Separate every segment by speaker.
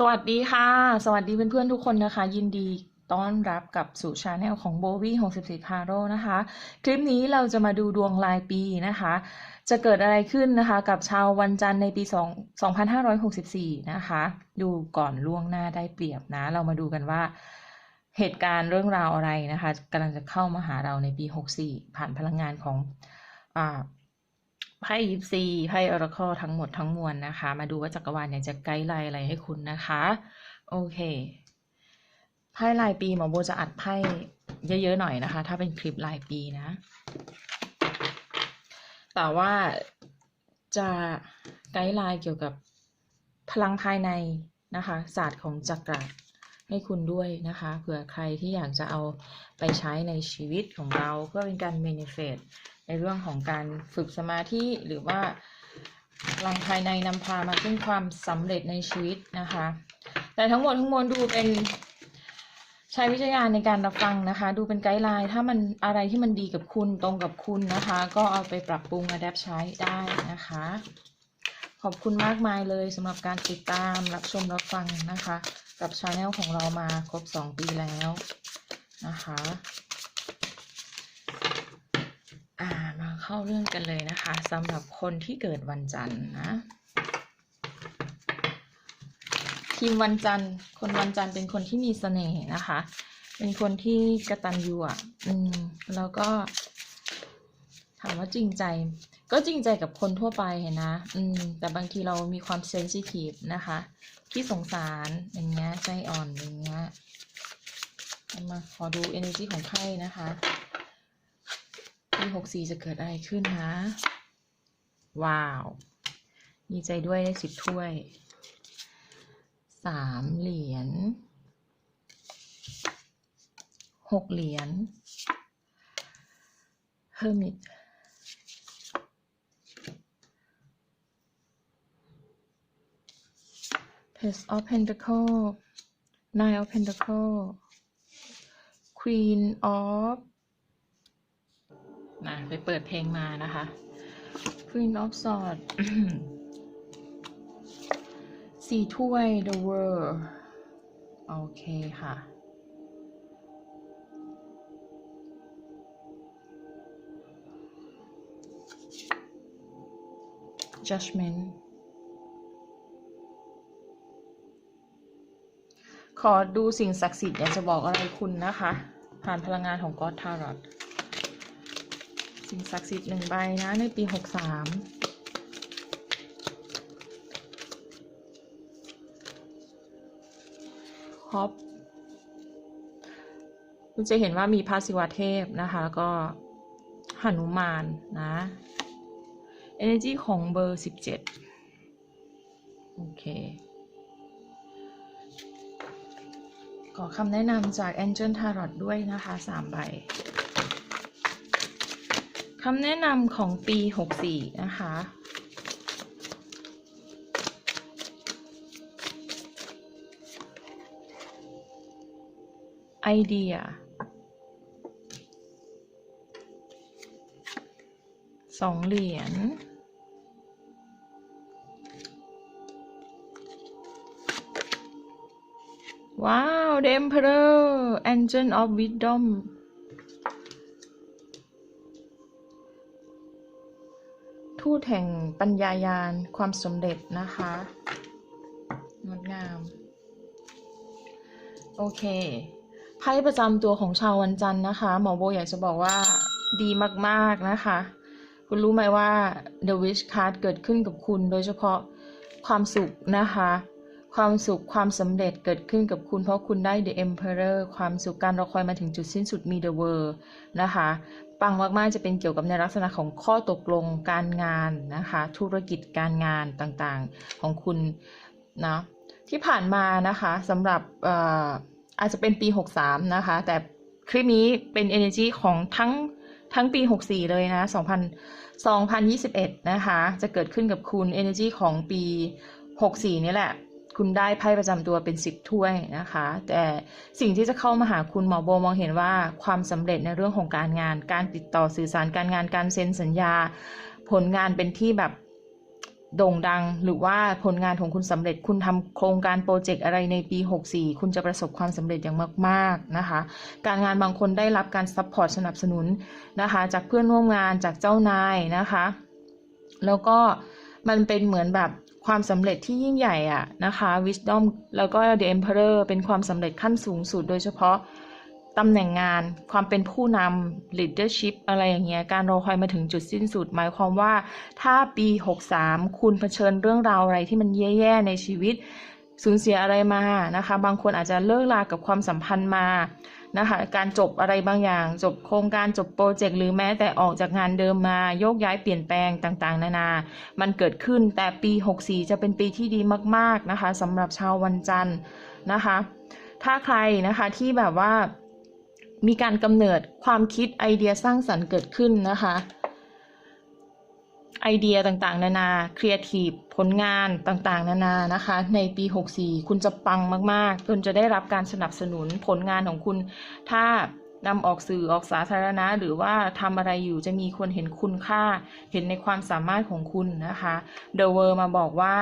Speaker 1: สวัสดีค่ะ สวัสดีเพื่อนๆทุกคนนะคะ ยินดีต้อนรับกับสู่ช anel ของ b o w y 64 Caro นะคะ คลิปนี้เราจะมาดูดวงรายปีนะคะ จะเกิดอะไรขึ้นนะคะ กับชาววันจันทร์ในปี 2 2564 นะคะ ดูก่อนล่วงหน้าได้เปรียบนะ เรามาดูกันว่าเหตุการณ์เรื่องราวอะไรนะคะกำลังจะเข้ามาหาเราในปี 64 ผ่านพลังงานของอ่า ไพ่ยิปซีไพ่ออราคทั้งหมดทั้งมวลนะคะ มาดูว่าจักรวาลเนี่ยจะไกด์ไลน์อะไรให้คุณนะคะ โอเคไพ่รายปีหมอโบจะอัดไพ่เยอะๆหน่อยนะคะ ถ้าเป็นคลิปรายปีนะ แต่ว่าจะไกด์ไลน์เกี่ยวกับพลังภายในนะคะ ศาสตร์ของจักรให้คุณด้วยนะคะ เผื่อใครที่อยากจะเอาไปใช้ในชีวิตของเราเพื่อเป็นการ manifest ในเรื่องของการฝึกสมาธิหรือว่าพลังภายในนำพามาซึ่งความสำเร็จในชีวิตนะคะ แต่ทั้งหมดทั้งมวลดูเป็นใช้วิจารณญาณในการรับฟังนะคะ ดูเป็นไกด์ไลน์ถ้ามันอะไรที่มันดีกับคุณตรงกับคุณนะคะ ก็เอาไปปรับปรุงอะแดปใช้ได้นะคะ ขอบคุณมากมายเลยสำหรับการติดตามรับชมรับฟังนะคะ กับช anel ของเรามาครบ 2 ปีแล้วนะคะ อ่ามาเข้าเรื่องกันเลยนะคะสำหรับคนที่เกิดวันจันทร์นะ ทีมวันจันทร์ คนวันจันทร์เป็นคนที่มีเสน่ห์นะคะ เป็นคนที่กระตันยูอะอืมแล้วก็ ถามว่าจริงใจ ก็จริงใจกับคนทั่วไปเห็นนะอืมแต่บางทีเรามีความเซนซิทีฟนะคะที่สงสารอย่างเงี้ยใจอ่อนอย่างเงี้ยมาขอดู energy ของไพ่นะคะ ปีหกสี่จะเกิดอะไรขึ้นนะ ว้าวดีใจด้วยได้สิบถ้วย สามเหรียญหกเหรียญ hermit page of pentacle nine of pentacle queen of นะไปเปิดเพลงมานะคะ Queen of Swords สี่ถ้วย The World โอเคค่ะ Judgment ขอดูสิ่งศักดิ์สิทธิ์อยากจะบอกอะไรคุณนะคะ ผ่านพลังงานของ God Tarot สิ่งศักดิ์สิทธิ์หนึ่งใบนะในปีหกสามฮอปคุณจะเห็นว่ามีพระศิวเทพนะคะก็หนุมานนะ energy ของเบอร์สิบเจ็ดโอเค ขอคำแนะนำจาก Angel Tarot ด้วยนะคะสามใบ คำแนะนำของปี 64 นะคะ ไอเดีย สองเหรียญ ว้าว The Emperor Angel of Wisdom ทูตแห่งปัญญายาณความสำเร็จนะคะงดงาม โอเคไพ่ประจำตัวของชาววันจันทร์นะคะ หมอโบอยากจะบอกว่าดีมากๆนะคะ คุณรู้ไหมว่า The Wish Card เกิดขึ้นกับคุณโดยเฉพาะความสุขนะคะ ความสุขความสำเร็จเกิดขึ้นกับคุณเพราะคุณได้ The Emperor ความสุขการรอคอยมาถึงจุดสิ้นสุดมี The World นะคะ ปังมากๆจะเป็นเกี่ยวกับในลักษณะของข้อตกลงการงานนะคะ ธุรกิจการงานต่างๆของคุณนะที่ผ่านมานะคะสำหรับเอ่ออาจจะเป็นปี 63 นะคะ แต่คลิปนี้เป็น energy ของทั้งทั้งปี 64 เลยนะ2000 2021 นะคะ จะเกิดขึ้นกับคุณ energy ของปี 64 นี่แหละ คุณได้ไพ่ประจำตัวเป็น10ถ้วยนะคะ แต่สิ่งที่จะเข้ามาหาคุณหมอโบมองเห็นว่าความสำเร็จในเรื่องของการงาน การติดต่อสื่อสารการงานการเซ็นสัญญา ผลงานเป็นที่แบบโด่งดังหรือว่าผลงานของคุณสำเร็จคุณทำโครงการโปรเจกต์อะไรในปี 64 คุณจะประสบความสำเร็จอย่างมากๆนะคะ การงานบางคนได้รับการซัพพอร์ตสนับสนุนนะคะ จากเพื่อนร่วมงานจากเจ้านายนะคะ แล้วก็มันเป็นเหมือนแบบ ความสำเร็จที่ยิ่งใหญ่อะนะคะ Wisdom แล้วก็ The Emperor เป็นความสำเร็จขั้นสูงสุดโดยเฉพาะตำแหน่งงานความเป็นผู้นำ leadership อะไรอย่างเงี้ยการรอคอยมาถึงจุดสิ้นสุด หมายความว่าถ้าปี 63 คุณเผชิญเรื่องราวอะไรที่มันแย่ๆในชีวิตสูญเสียอะไรมานะคะ บางคนอาจจะเลิกลากับความสัมพันธ์มา นะคะ การจบอะไรบางอย่าง จบโครงการจบโปรเจกต์หรือแม้แต่ออกจากงานเดิมมาโยกย้ายเปลี่ยนแปลงต่างๆ นานา มันเกิดขึ้นแต่ปี 64 จะเป็นปีที่ดีมากๆนะคะสำหรับชาววันจันทร์นะคะ ถ้าใครนะคะที่แบบว่ามีการกำเนิดความคิดไอเดียสร้างสรรค์เกิดขึ้นนะคะ ไอเดียต่างๆ นานาครีเอทีฟผลงานต่างๆ นานานะคะ ในปี 64 คุณจะปังมากๆคุณจะได้รับการสนับสนุนผลงานของคุณ ถ้านำออกสื่อออกสาธารณะ หรือว่าทำอะไรอยู่จะมีคนเห็นคุณค่า เห็นในความสามารถของคุณนะคะ The World มาบอกว่า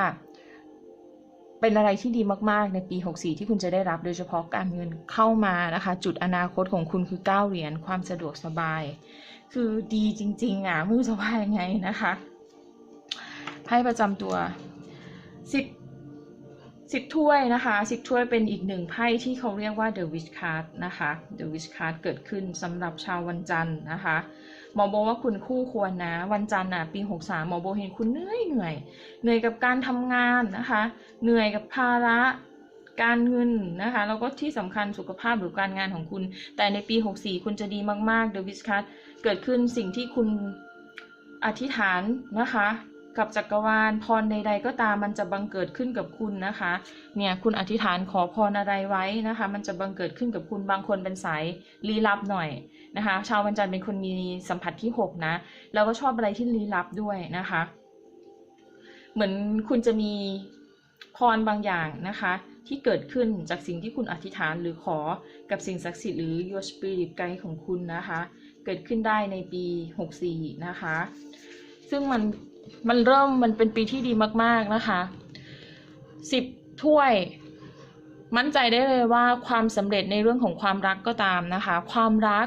Speaker 1: เป็นอะไรที่ดีมากๆ ในปี 64 ที่คุณจะได้รับโดยเฉพาะการเงินเข้ามานะคะ จุดอนาคตของคุณคือ 9 เหรียญความสะดวกสบาย คือดีจริง ๆ อะ ไม่รู้จะว่ายังไงนะคะไพ่ประจำตัวสิบสิบถ้วยนะคะสิบถ้วยเป็นอีกหนึ่งไพ่ที่เขาเรียกว่า The Wish Card นะคะ The Wish Card เกิดขึ้นสำหรับชาววันจันทร์นะคะหมอโบว่าคุณคู่ควรนะ วันจันทร์น่ะปี 63 หมอโบเห็นคุณเหนื่อยเหนื่อยเหนื่อยกับการทำงานนะคะ เหนื่อยกับภาระการเงินนะคะแล้วก็ที่สำคัญสุขภาพหรือการงานของคุณ แต่ในปี 64 คุณจะดีมากๆ The Wish Card เกิดขึ้นสิ่งที่คุณอธิษฐานนะคะ กับจักรวาลพรใด ๆ ก็ตามมันจะบังเกิดขึ้นกับคุณนะคะ เนี่ยคุณอธิษฐานขอพรอะไรไว้นะคะ มันจะบังเกิดขึ้นกับคุณบางคนเป็นสายลี้ลับหน่อยนะคะ ชาววันจันทร์เป็นคนมีสัมผัสที่ 6 นะแล้วก็ชอบอะไรที่ลี้ลับด้วยนะคะ เหมือนคุณจะมีพรบางอย่างนะคะที่เกิดขึ้นจากสิ่งที่คุณอธิษฐานหรือขอกับสิ่งศักดิ์สิทธิ์หรือ your spirit guide ของคุณนะคะ เกิดขึ้นได้ในปี 64 นะคะ ซึ่งมันมันเริ่มมันเป็นปีที่ดีมาก ๆ นะคะสิบถ้วย มั่นใจได้เลยว่าความสำเร็จในเรื่องของความรักก็ตามนะคะ ความรัก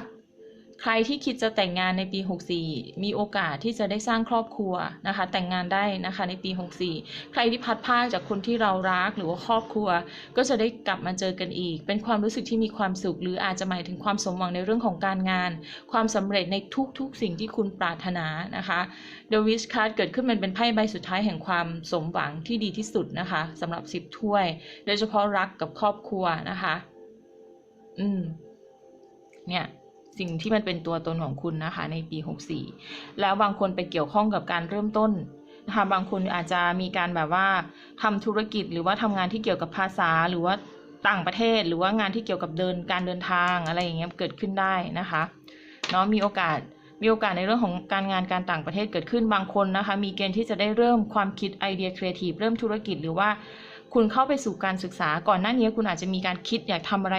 Speaker 1: ใครที่คิดจะแต่งงานในปี 64 มีโอกาสที่จะได้สร้างครอบครัวนะคะ แต่งงานได้นะคะในปี 64 ใครที่พัดพาจากคนที่เรารักหรือว่าครอบครัว ก็จะได้กลับมาเจอกันอีก เป็นความรู้สึกที่มีความสุข หรืออาจจะหมายถึงความสมหวังในเรื่องของการงาน ความสำเร็จในทุกๆ สิ่งที่คุณปรารถนานะคะ The Wish Card เกิดขึ้นมันเป็นไพ่ใบสุดท้ายแห่งความสมหวังที่ดีที่สุดนะคะสำหรับสิบถ้วย โดยเฉพาะรักกับครอบครัวนะคะ อืม เนี่ย สิ่งที่มันเป็นตัวตนของคุณนะคะ ในปี 64 แล้วบางคนไปเกี่ยวข้องกับการเริ่มต้นนะคะบางคนอาจจะมีการแบบว่าทำธุรกิจหรือว่าทำงานที่เกี่ยวกับภาษาหรือว่าต่างประเทศหรือว่างานที่เกี่ยวกับเดินการเดินทางอะไรอย่างเงี้ยเกิดขึ้นได้นะคะเนาะมีโอกาสมีโอกาสในเรื่องของการงานการต่างประเทศเกิดขึ้นบางคนนะคะ มีเกณฑ์ที่จะได้เริ่มความคิดไอเดียครีเอทีฟเริ่มธุรกิจหรือว่าคุณเข้าไปสู่การศึกษาก่อนหน้านี้คุณอาจจะมีการคิดอยากทำอะไร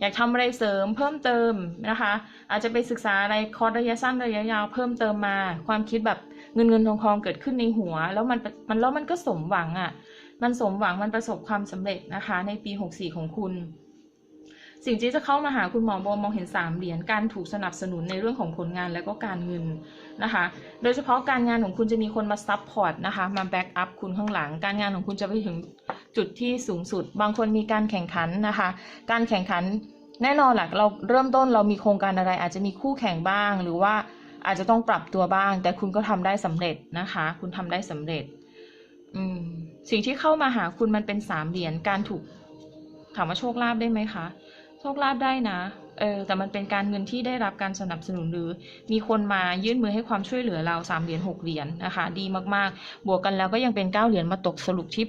Speaker 1: อยากทำอะไรเสริมเพิ่มเติมนะคะ อาจจะไปศึกษาอะไรคอร์สระยะสั้นระยะยาวเพิ่มเติมมา ความคิดแบบเงินเงินทองทองเกิดขึ้นในหัว แล้วมันมันแล้วมันก็สมหวังอะ่ะ มันสมหวังมันประสบความสำเร็จนะคะ ในปี 64 ของคุณ สิ่งที่จะเข้ามาหาคุณหมอโบมองเห็นสามเหรียญการถูกสนับสนุนในเรื่องของผลงานและก็การเงินนะคะ โดยเฉพาะการงานของคุณจะมีคนมาซับพอร์ตนะคะ มาแบ็กอัพคุณข้างหลัง การงานของคุณจะไปถึงจุดที่สูงสุด บางคนมีการแข่งขันนะคะ การแข่งขันแน่นอนแหละเราเริ่มต้นเรามีโครงการอะไร อาจจะมีคู่แข่งบ้าง หรือว่าอาจจะต้องปรับตัวบ้าง แต่คุณก็ทำได้สำเร็จนะคะ คุณทำได้สำเร็จสิ่งที่เข้ามาหาคุณมันเป็นสามเหรียญการถูกถามว่าโชคลาภได้ไหมคะ โชคลาภได้นะ เออ แต่มันเป็นการเงินที่ได้รับการสนับสนุนหรือ มีคนมายื่นมือให้ความช่วยเหลือเราสามเหรียญหกเหรียญนะคะ ดีมากๆ บวกกันแล้วก็ยังเป็นเก้าเหรียญมาตกสรุปที่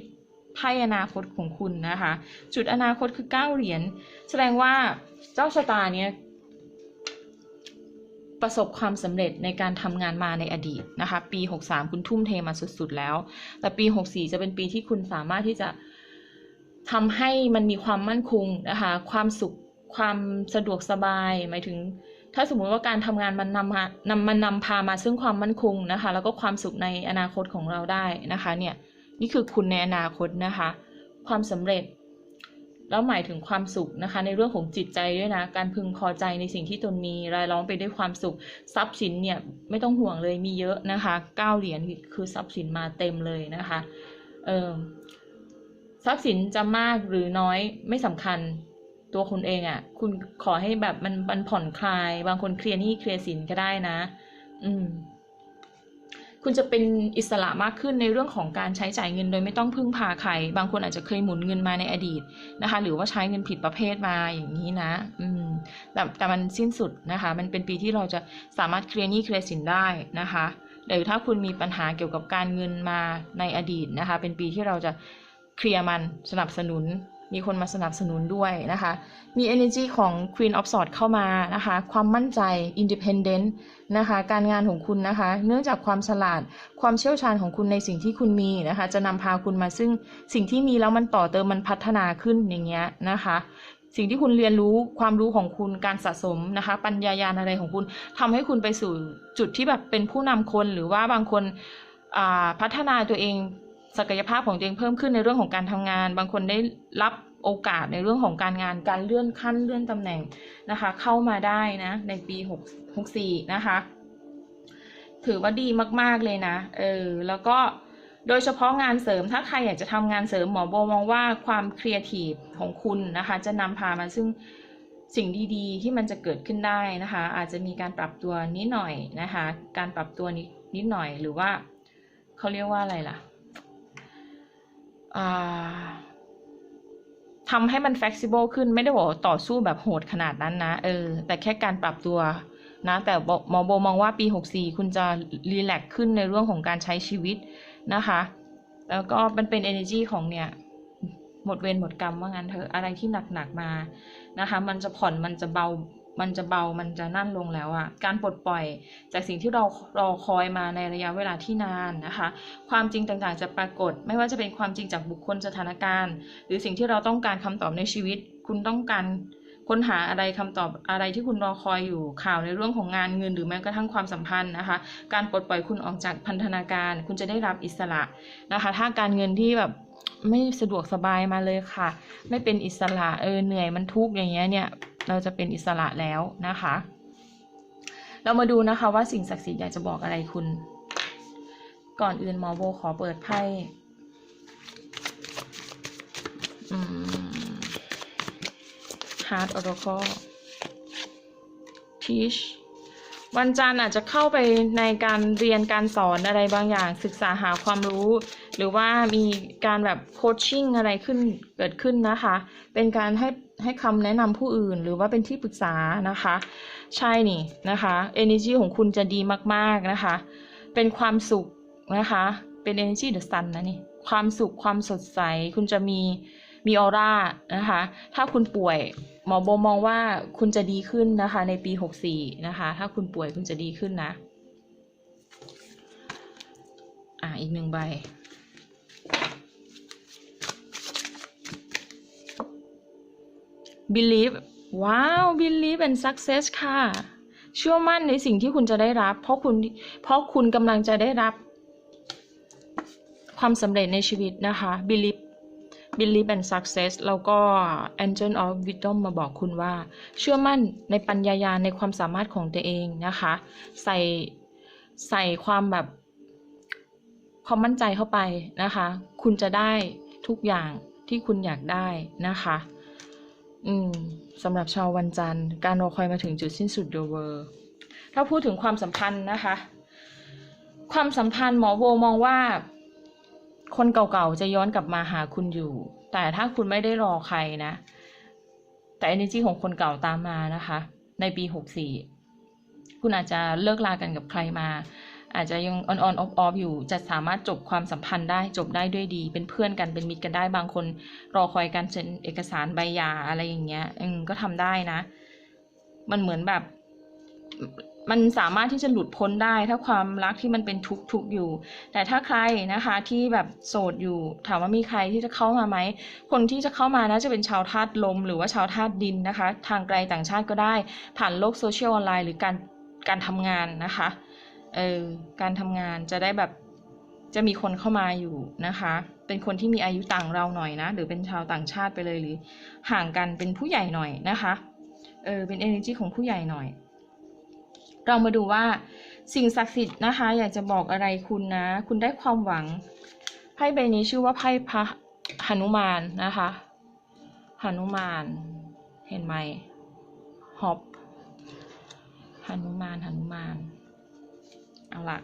Speaker 1: ไพ่อนาคตของคุณนะคะ จุดอนาคตคือเก้าเหรียญ แสดงว่าเจ้าชะตาเนี้ยประสบความสำเร็จในการทำงานมาในอดีตนะคะ ปี 63 คุณทุ่มเทมาสุดๆแล้ว แต่ปี 64 จะเป็นปีที่คุณสามารถที่จะ ทำให้มันมีความมั่นคงนะคะ ความสุขความสะดวกสบาย หมายถึง ถ้าสมมุติว่าการทำงานมันนำมานำมันนำพามาซึ่งความมั่นคงนะคะ แล้วก็ความสุขในอนาคตของเราได้นะคะเนี่ยนี่คือคุณในอนาคตนะคะ ความสำเร็จ แล้วหมายถึงความสุขนะคะ ในเรื่องของจิตใจด้วยนะการพึงพอใจในสิ่งที่ตนมีรายล้อมไปด้วยความสุขทรัพย์สินเนี่ยไม่ต้องห่วงเลยมีเยอะนะคะเก้าเหรียญคือทรัพย์สินมาเต็มเลยนะคะเออ ทรัพย์สินจะมากหรือน้อยไม่สำคัญตัวคุณเองอะ่ะ คุณขอให้แบบมันมันผ่อนคลาย บางคนเคลียร์หนี้เคลียร์สินก็ได้นะ อืม คุณจะเป็นอิสระมากขึ้นในเรื่องของการใช้จ่ายเงินโดยไม่ต้องพึ่งพาใคร บางคนอาจจะเคยหมุนเงินมาในอดีตนะคะ หรือว่าใช้เงินผิดประเภทมาอย่างนี้นะ อืม แต่แต่มันสิ้นสุดนะคะ มันเป็นปีที่เราจะสามารถเคลียร์หนี้เคลียร์สินได้นะคะหรือถ้าคุณมีปัญหาเกี่ยวกับการเงินมาในอดีตนะคะ เป็นปีที่เราจะ เคลียร์มันสนับสนุน มีคนมาสนับสนุนด้วยนะคะ มี energy ของ Queen of Swords เข้ามานะคะ ความมั่นใจ independent นะคะ การงานของคุณนะคะ เนื่องจากความฉลาด ความเชี่ยวชาญของคุณในสิ่งที่คุณมีนะคะ จะนำพาคุณมาซึ่งสิ่งที่มีแล้วมันต่อเติมมันพัฒนาขึ้นอย่างเงี้ยนะคะสิ่งที่คุณเรียนรู้ความรู้ของคุณการสะสมนะคะ ปัญญายาณอะไรของคุณทำให้คุณไปสู่จุดที่แบบเป็นผู้นำคนหรือว่าบางคนพัฒนาตัวเอง ศักยภาพของตัวเองเพิ่มขึ้นในเรื่องของการทำงาน บางคนได้รับโอกาสในเรื่องของการงานการเลื่อนขั้นเลื่อนตำแหน่งนะคะ เข้ามาได้นะในปี6 64นะคะ ถือว่าดีมากๆเลยนะเออแล้วก็โดยเฉพาะงานเสริมถ้าใครอยากจะทำงานเสริมหมอโบมองว่าความครีเอทีฟของคุณนะคะ จะนำพามาซึ่งสิ่งดีๆ ที่มันจะเกิดขึ้นได้นะคะ อาจจะมีการปรับตัวนิดหน่อยนะคะ การปรับตัวนิดนิดหน่อยหรือว่าเขาเรียกว่าอะไรล่ะ ทำให้มัน flexible ขึ้นไม่ได้บอกต่อสู้แบบโหดขนาดนั้นนะ เออ แต่แค่การปรับตัวนะ แต่หมอโบมองว่าปี 64 คุณจะรีแลกซ์ขึ้นในเรื่องของการใช้ชีวิตนะคะ แล้วก็มันเป็น energy ของเนี่ย หมดเวรหมดกรรมว่างั้นเถอะอะไรที่หนักๆมานะคะ มันจะผ่อนมันจะเบา มันจะเบา มันจะนั่นลงแล้วอะ่ะการปลดปล่อยจากสิ่งที่เรารอคอยมาในระยะเวลาที่นานนะคะ ความจริงต่างๆจะปรากฏ ไม่ว่าจะเป็นความจริงจากบุคคลสถานการณ์ หรือสิ่งที่เราต้องการคำตอบในชีวิต คุณต้องการค้นหาอะไรคำตอบอะไรที่คุณรอคอยอยู่ข่าวในเรื่องของงานเงิน หรือแม้กระทั่งความสัมพันธ์นะคะ การปลดปล่อยคุณออกจากพันธนาการ คุณจะได้รับอิสระนะคะ ถ้าการเงินที่แบบไม่สะดวกสบายมาเลยค่ะ ไม่เป็นอิสระเออเหนื่อยมันทุกข์อย่างเงี้ยเนี่ย เราจะเป็นอิสระแล้วนะคะ เรามาดูนะคะว่าสิ่งศักดิ์สิทธิ์อยากจะบอกอะไรคุณ ก่อนอื่นหมอโบขอเปิดไพ่อืม Heart Oracle Teach วันจันทร์อาจจะเข้าไปในการเรียนการสอนอะไรบางอย่างศึกษาหาความรู้ หรือว่ามีการแบบโคชชิ่งอะไรขึ้นเกิดขึ้นนะคะ เป็นการให้ ให้คำแนะนำผู้อื่น หรือว่าเป็นที่ปรึกษานะคะ ใช่นี่นะคะ energy ของคุณจะดีมากๆนะคะ เป็นความสุขนะคะ เป็น energy the sun นะนี่ความสุขความสดใส คุณจะมีมีออร่านะคะ ถ้าคุณป่วยหมอโบมองว่าคุณจะดีขึ้นนะคะ ในปี 64 นะคะ ถ้าคุณป่วยคุณจะดีขึ้นนะ อ่าอีกหนึ่งใบ believe ว้าว believe and success ค่ะ เชื่อมั่นในสิ่งที่คุณจะได้รับ เพราะคุณเพราะคุณกำลังจะได้รับ ความสำเร็จในชีวิตนะคะ believe believe and success แล้วก็ angel of wisdom มาบอกคุณว่า เชื่อมั่นในปัญญายาในความสามารถของตัวเองนะคะ ใส่ใส่ความแบบความมั่นใจเข้าไปนะคะ คุณจะได้ทุกอย่างที่คุณอยากได้นะคะ อืมสำหรับชาววันจันทร์ การรอคอยมาถึงจุดสิ้นสุด The World ถ้าพูดถึงความสัมพันธ์นะคะ ความสัมพันธ์หมอโวมองว่า คนเก่าๆจะย้อนกลับมาหาคุณอยู่ แต่ถ้าคุณไม่ได้รอใครนะ แต่ energy ของคนเก่าตามมานะคะ ในปี64คุณอาจจะเลิกลากันกับใครมา อาจจะยัง on on off off อยู่ จะสามารถจบความสัมพันธ์ได้จบได้ด้วยดี เป็นเพื่อนกันเป็นมิตรกันได้บางคน รอคอยการเซ็นเอกสารใบหย่าอะไรอย่างเงี้ยอืมก็ทำได้นะ มันเหมือนแบบ มันสามารถที่จะหลุดพ้นได้ ถ้าความรักที่มันเป็นทุกทุกอยู่ แต่ถ้าใครนะคะ ที่แบบโสดอยู่ ถามว่ามีใครที่จะเข้ามาไหมคนที่จะเข้ามานะจะเป็นชาวธาตุลม หรือว่าชาวธาตุดินนะคะ ทางไกลต่างชาติก็ได้ ผ่านโลกโซเชียลออนไลน์หรือการการทำงานนะคะ เออการทำงานจะได้แบบจะมีคนเข้ามาอยู่นะคะ เป็นคนที่มีอายุต่างเราหน่อยนะ หรือเป็นชาวต่างชาติไปเลยหรือ ห่างกันเป็นผู้ใหญ่หน่อยนะคะ เออ เป็น energy ของผู้ใหญ่หน่อย เรามาดูว่าสิ่งศักดิ์สิทธิ์นะคะ อยากจะบอกอะไรคุณนะ คุณได้ความหวัง ไพ่ใบนี้ชื่อว่าไพ่พระหนุมานนะคะหนุมาน เห็นไหมฮอบหนุมานหนุมาน เอาละ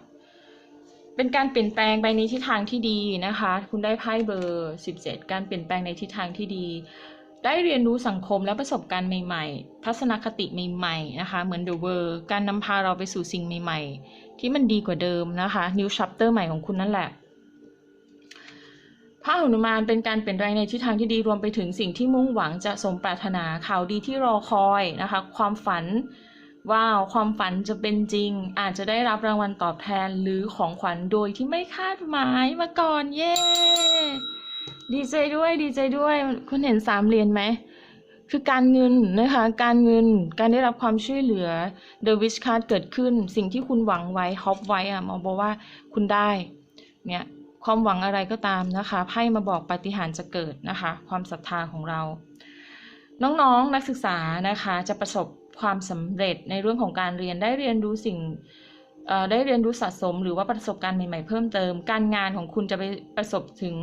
Speaker 1: เป็นการเปลี่ยนแปลงไปในทิศทางที่ดีนะคะ คุณได้ไพ่เบอร์สิบเจ็ดการเปลี่ยนแปลงในทิศทางที่ดี ได้เรียนรู้สังคมและประสบการณ์ใหม่ ๆ ทัศนคติใหม่ ๆ นะคะ เหมือน The World การนำพาเราไปสู่สิ่งใหม่ ๆ ที่มันดีกว่าเดิมนะคะ New Chapter ใหม่ของคุณนั่นแหละพระหนุมานเป็นการเปลี่ยนแปลงในทิศทางที่ดีรวมไปถึงสิ่งที่มุ่งหวังจะสมปรารถนาข่าวดีที่รอคอยนะคะ ความฝัน ว้าว ความฝันจะเป็นจริง อาจจะได้รับรางวัลตอบแทนหรือของขวัญโดยที่ไม่คาดหมายมาก่อน เย้ ดีใจด้วย ดีใจด้วย คุณเห็นสามเหรียญไหม คือการเงินนะคะ การเงิน การได้รับความช่วยเหลือ The Wish Card เกิดขึ้น สิ่งที่คุณหวังไว้ฮอปไว้อะมอบอกว่าคุณได้ เนี่ยความหวังอะไรก็ตามนะคะไพ่มาบอกปาฏิหาริย์จะเกิดนะคะ ความศรัทธาของเรา น้องๆนนักศึกษานะคะจะประสบ ความสำเร็จในเรื่องของการเรียนได้เรียนรู้สิ่งได้เรียนรู้สะสม หรือว่าประสบการณ์ใหม่ๆเพิ่มเติม การงานของคุณจะไปประสบถึง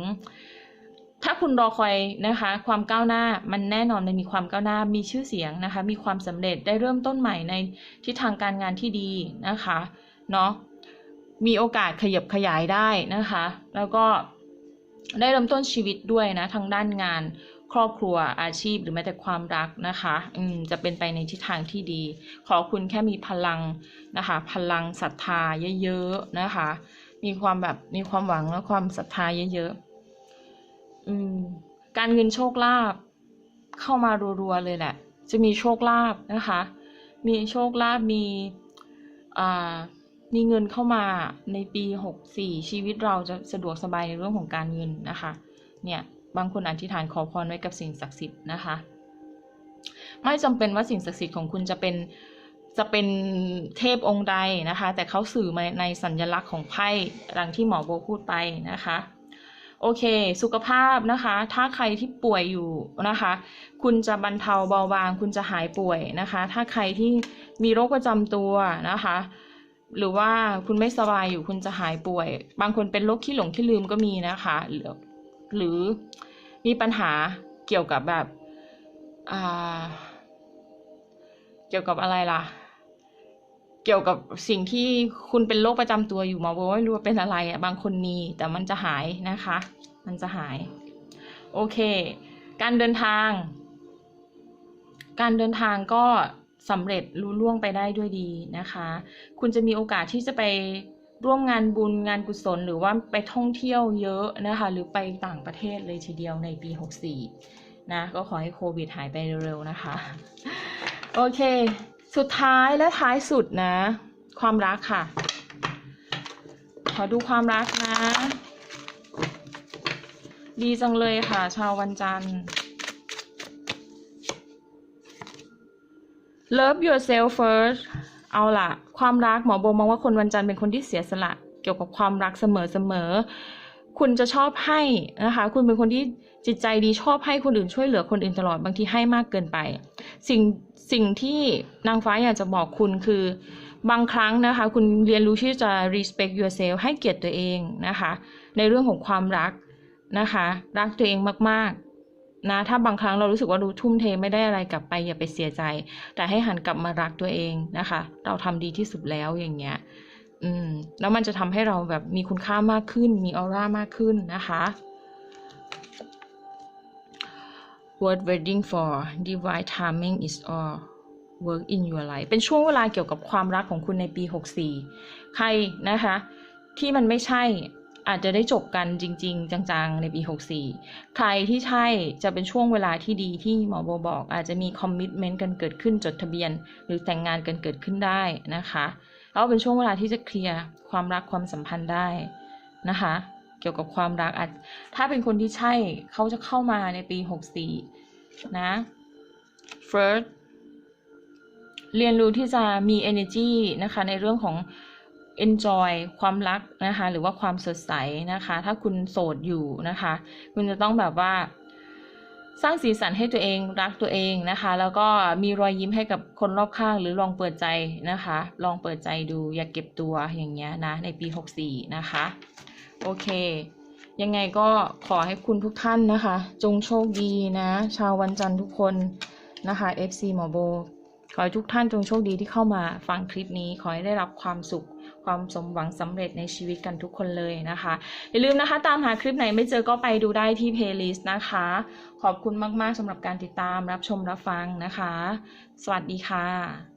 Speaker 1: ถ้าคุณรอคอยนะคะ ความก้าวหน้ามันแน่นอนมันมีความก้าวหน้ามีชื่อเสียงนะคะ มีความสำเร็จได้เริ่มต้นใหม่ในทิศทางการงานที่ดีนะคะเนาะมีโอกาสขยับขยายได้นะคะ แล้วก็ได้เริ่มต้นชีวิตด้วยนะทางด้านงาน ครอบครัวอาชีพหรือแม้แต่ความรักนะคะอืมจะเป็นไปในทิศทางที่ดี ขอคุณแค่มีพลังนะคะ พลังศรัทธาเยอะๆนะคะ มีความแบบมีความหวังและความศรัทธาเยอะๆอืมการเงินโชคลาภเข้ามารัวๆเลยแหละ จะมีโชคลาภนะคะ มีโชคลาภมีอ่ามีเงินเข้ามาในปีหกสี่ชีวิตเราจะสะดวกสบายในเรื่องของการเงินนะคะ เนี่ย บางคนอธิษฐานขอพรไว้กับสิ่งศักดิ์สิทธิ์นะคะ ไม่จำเป็นว่าสิ่งศักดิ์สิทธิ์ของคุณจะเป็นจะเป็นเทพองค์ใดนะคะ แต่เขาสื่อมาในสัญลักษณ์ของไพ่ดังที่หมอโบพูดไปนะคะโอเค สุขภาพนะคะ ถ้าใครที่ป่วยอยู่นะคะ คุณจะบรรเทาเบาบาง คุณจะหายป่วยนะคะ ถ้าใครที่มีโรคประจำตัวนะคะ หรือว่าคุณไม่สบายอยู่คุณจะหายป่วย บางคนเป็นโรคขี้หลงขี้ลืมก็มีนะคะ หรือมีปัญหาเกี่ยวกับแบบเกี่ยวกับอะไรล่ะ เกี่ยวกับสิ่งที่คุณเป็นโรคประจำตัวอยู่หมอบอกว่าไม่รู้ว่าเป็นอะไรอะบางคนมีแต่มันจะหายนะคะ มันจะหาย โอเค การเดินทาง การเดินทางก็สำเร็จลุล่วงไปได้ด้วยดีนะคะ คุณจะมีโอกาสที่จะไป ร่วมงานบุญงานกุศล หรือว่าไปท่องเที่ยวเยอะนะคะ หรือไปต่างประเทศเลยทีเดียวในปี 64 นะ ก็ขอให้โควิดหายไปเร็วๆนะคะ โอเค สุดท้ายและท้ายสุดนะ ความรักค่ะ ขอดูความรักนะ ดีจังเลยค่ะ ชาววันจันทร์ Love yourself first เอาล่ะ ความรักหมอโบมองว่าคนวันจันทร์เป็นคนที่เสียสละ เกี่ยวกับความรักเสมอๆคุณจะชอบให้นะคะ คุณเป็นคนที่จิตใจดีชอบให้คนอื่นช่วยเหลือคนอื่นตลอดบางทีให้มากเกินไป สิ่งสิ่งที่นางฟ้าอยากจะบอกคุณคือบางครั้งนะคะ คุณเรียนรู้ที่จะ respect yourself ให้เกียรติตัวเองนะคะ ในเรื่องของความรักนะคะ รักตัวเองมากๆ นะถ้าบางครั้งเรารู้สึกว่าดูทุ่มเทไม่ได้อะไรกลับไปอย่าไปเสียใจ แต่ให้หันกลับมารักตัวเองนะคะ เราทำดีที่สุดแล้วอย่างเงี้ยอืมแล้วมันจะทำให้เราแบบมีคุณค่ามากขึ้น มีออร่ามากขึ้นนะคะ Word waiting for divine timing is all work in your life เป็นช่วงเวลาเกี่ยวกับความรักของคุณในปี 64 ใครนะคะ ที่มันไม่ใช่ อาจจะได้จบกันจริง ๆ จังๆ ในปี 64 ใครที่ใช่จะเป็นช่วงเวลาที่ดีที่หมอโบบอก อาจจะมีคอมมิชเมนต์กันเกิดขึ้นจดทะเบียน หรือแต่งงานกันเกิดขึ้นได้นะคะแล้วเป็นช่วงเวลาที่จะเคลียร์ความรักความสัมพันธ์ได้นะคะ เกี่ยวกับความรักอาจถ้าเป็นคนที่ใช่เขาจะเข้ามาในปี 64 นะ first เรียนรู้ที่จะมี energy นะคะในเรื่องของ enjoy ความรักนะคะ หรือว่าความสดใสนะคะ ถ้าคุณโสดอยู่นะคะ คุณจะต้องแบบว่าสร้างสีสันให้ตัวเองรักตัวเองนะคะ แล้วก็มีรอยยิ้มให้กับคนรอบข้างหรือลองเปิดใจนะคะ ลองเปิดใจดูอย่าเก็บตัวอย่างเงี้ยนะ ในปี 64 นะคะ โอเค ยังไงก็ขอให้คุณทุกท่านนะคะ จงโชคดีนะ ชาววันจันทร์ทุกคนนะคะ FC หมอโบ ขอให้ทุกท่านจงโชคดีที่เข้ามาฟังคลิปนี้ ขอให้ได้รับความสุข ความสมหวังสำเร็จในชีวิตกันทุกคนเลยนะคะ อย่าลืมนะคะ ตามหาคลิปไหนไม่เจอก็ไปดูได้ที่เพลย์ลิสต์นะคะ ขอบคุณมาก ๆสำหรับการติดตามรับชมรับฟังนะคะ สวัสดีค่ะ